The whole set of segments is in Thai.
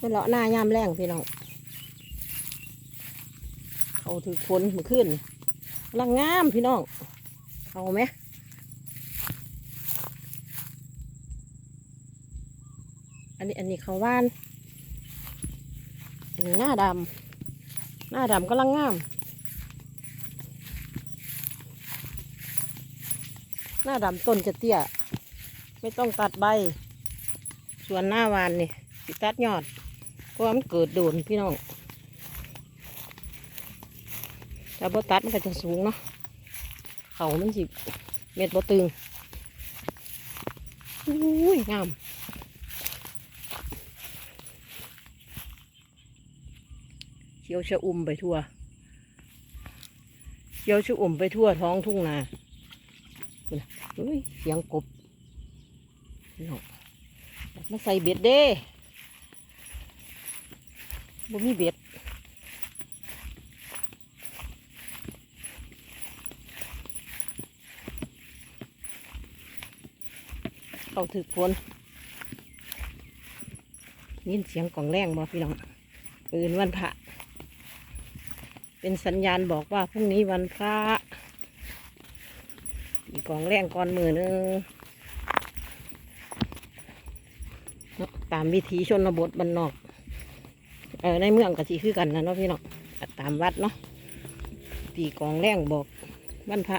ไม่เลาะหน้ายามแรงพี่น้องเขาถือฝนมือขึ้นลังงามพี่น้องเขาไหมอันนี้อันนี้เขาว่านอันนี้หน้าดำหน้าดำก็ลังงาม หน้าดำต้นจะเตี้ย ไม่ต้องตัดใบ ส่วนหน้าวานนี่ ตัดยอด ราะมันเกิดโดนพี่น้องแต่บ่ตัดมันก็จะสูงเนาะเขามันสิเม็ดบ่ตึงอุ้ยงามเขียวชะอุ่มไปทั่วเขียวชะอุ่มไปทั่วท้องทุ่งนาเฮ้ยเสียงกบพี่น้องอยากมาใส่เบ็ดเด้ บ่มีเบ็ดเขาถือพลยินเสียงกล่องแรงบอกพี่น้องปืนวันพระ เป็นสัญญาณบอกว่าพรุ่งนี้วันพระ อีกกล่องแรงก่อนมือหนึงตามวิถีชนบทบรรนอก เออในเมืองก็สีคือกันนะเนาะพี่เน้องตามวัดเนาะตีกองแรงบอกวันพระ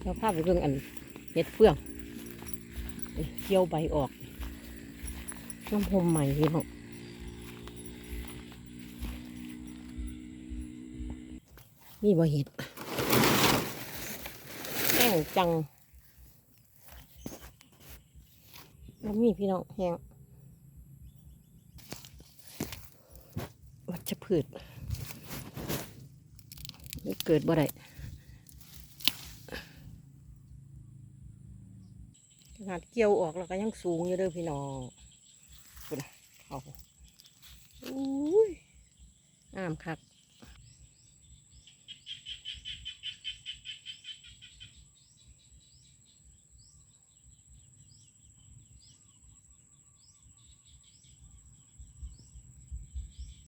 เราภาพไปเรื่องอันเห็ดเฟืองเกี่ยวใบออกน้ำหมใหม่พี่น้องนี่บ่เห็ด ห้งจังแล้วมีพี่น้องแห้งวัชพืชเกิดบ่ได้ขนาดเกี่ยวออกแล้วก็ยังสูงอยู่เด้อพี่น้องคุณเขาอุ้ยงามคัก